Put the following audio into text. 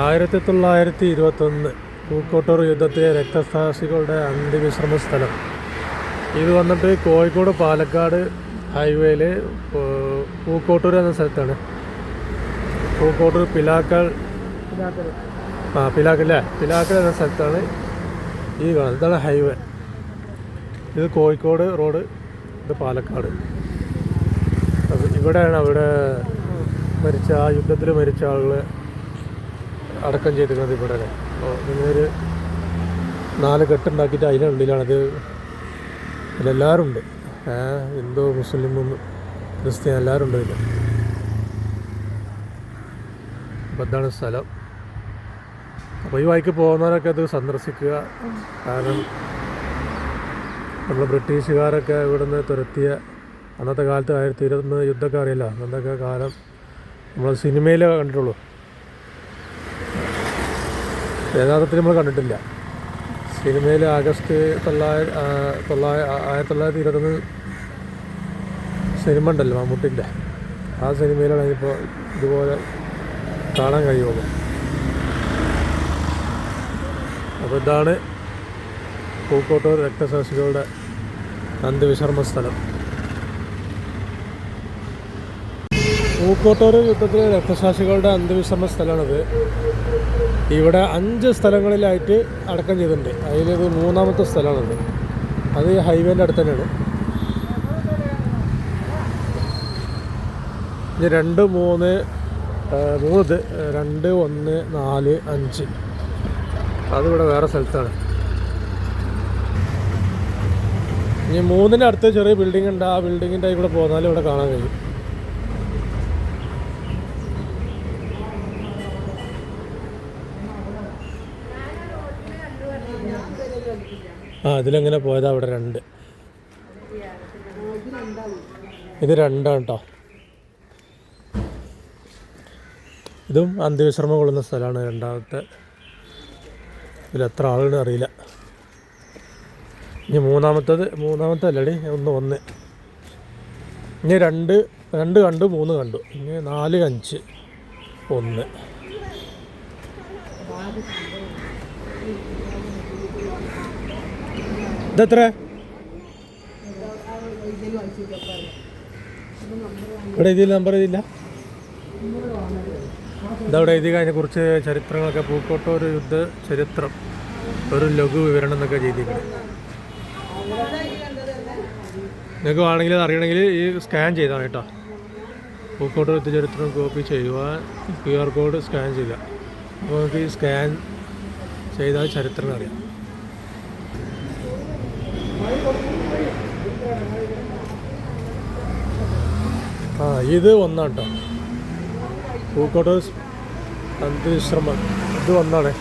ആയിരത്തി തൊള്ളായിരത്തി ഇരുപത്തൊന്ന് പൂക്കോട്ടൂർ യുദ്ധത്തിലെ രക്തസാക്ഷികളുടെ അന്ത്യവിശ്രമ സ്ഥലം. ഇത് വന്നിട്ട് കോഴിക്കോട് പാലക്കാട് ഹൈവേയിൽ പൂക്കോട്ടൂർ എന്ന സ്ഥലത്താണ്. പൂക്കോട്ടൂർ പിലാക്കൽ ആ പിലാക്കൽ എന്ന സ്ഥലത്താണ് ഈ കാണുന്നത്. ഇതാണ് ഹൈവേ. ഇത് കോഴിക്കോട് റോഡ് ഇത് പാലക്കാട്. ഇവിടെയാണ് അവിടെ മരിച്ച ആ യുദ്ധത്തിൽ മരിച്ച ആളുകളെ അടക്കം ചെയ്തിരുന്നത് ഇവിടെ അപ്പോൾ നിങ്ങളൊരു നാല് കെട്ടുണ്ടാക്കിയിട്ട് അതിനുള്ളിലാണത് ഇതിലെല്ലാവരും ഉണ്ട്. ഹിന്ദു മുസ്ലിമും ക്രിസ്ത്യൻ എല്ലാവരും ഉണ്ട് ഇതിൽ അപ്പോൾ ഇതാണ് സ്ഥലം. അപ്പോൾ ഈ വഴിക്ക് പോകുന്നവരൊക്കെ അത് സന്ദർശിക്കുക. കാരണം നമ്മൾ ബ്രിട്ടീഷുകാരൊക്കെ ഇവിടുന്ന് തുരത്തിയ അന്നത്തെ കാലത്ത് ആയിരത്തി ഇരുപത്തൊന്ന് യുദ്ധമൊക്കെ അറിയില്ല. അന്നത്തെ കാലം നമ്മൾ സിനിമയിലേ കണ്ടിട്ടുള്ളൂ. യഥാർത്ഥത്തിൽ നമ്മൾ കണ്ടിട്ടില്ല. സിനിമയിൽ ആഗസ്റ്റ് തൊള്ളായിരം തൊള്ളായിരം ആയിരത്തി തൊള്ളായിരത്തി ഇരുപത്തൊന്ന് സിനിമ ഉണ്ടല്ലോ മമ്മൂട്ടിന്റെ. ആ സിനിമയിലാണ് ഇപ്പോൾ ഇതുപോലെ കാണാൻ കഴിയുള്ളൂ. അപ്പോൾ ഇതാണ് പൂക്കോട്ടൂർ രക്തസാക്ഷികളുടെ അന്ത്യവിശ്രമ സ്ഥലം. പൂക്കോട്ടൂർ യുദ്ധത്തിലെ രക്തസാക്ഷികളുടെ അന്ത്യവിശ്രമ സ്ഥലമാണിത്. ഇവിടെ അഞ്ച് സ്ഥലങ്ങളിലായിട്ട് അടക്കം ചെയ്തിട്ടുണ്ട്. അതിലൊരു മൂന്നാമത്തെ സ്ഥലമാണത്. അത് ഹൈവേന്റെ അടുത്ത് തന്നെയാണ്. ഇനി രണ്ട് മൂന്ന് മൂന്ന് ഇത് രണ്ട് ഒന്ന് നാല് അഞ്ച്. അതിവിടെ വേറെ സ്ഥലത്താണ്. ഇനി മൂന്നിന്റെ അടുത്ത് ചെറിയ ബിൽഡിംഗ് ഉണ്ട്. ആ ബിൽഡിങ്ങിന്റെ ഇവിടെ പോന്നാലും ഇവിടെ കാണാൻ കഴിയും. ആ ഇതിലെങ്ങനെ പോയതാ അവിടെ രണ്ട്. ഇത് രണ്ടാണ് കേട്ടോ ഇതും അന്ത്യവിശ്രമം കൊള്ളുന്ന സ്ഥലമാണ് രണ്ടാമത്തെ. ഇതിൽ എത്ര ആളുകൾ അറിയില്ല. ഇനി മൂന്നാമത്തത് മൂന്നാമത്തെ അല്ലടി ഒന്ന് ഒന്ന്. ഇനി രണ്ട് രണ്ട് കണ്ടു മൂന്ന് കണ്ടു. ഇനി നാല് അഞ്ച് ഒന്ന്. ഇതെത്ര? ഇവിടെ ഇതിൽ നമ്പർ ഇതില്ല. ഇതവിടെ എഴുതി കഴിഞ്ഞ കുറച്ച് ചരിത്രങ്ങളൊക്കെ. പൂക്കോട്ടൂർ യുദ്ധ ചരിത്രം. ഒരു ലഘു വിവരണം എന്നൊക്കെ ചെയ്തിരിക്കുന്നു നിങ്ങൾക്ക് വേണമെങ്കിൽ അറിയണമെങ്കിൽ ഈ സ്കാൻ ചെയ്താൽ കേട്ടോ. പൂക്കോട്ടൂർ യുദ്ധ ചരിത്രം കോപ്പി ചെയ്യുക. ക്യു ആർ കോഡ് സ്കാൻ ചെയ്യുക. അപ്പോൾ നമുക്ക് ഈ സ്കാൻ ചെയ്താൽ ചരിത്രം അറിയാം ആ ഇത് ഒന്നാട്ടോ പൂക്കോട്ട് അന്ത്യവിശ്രമം ഇത് ഒന്നാണ്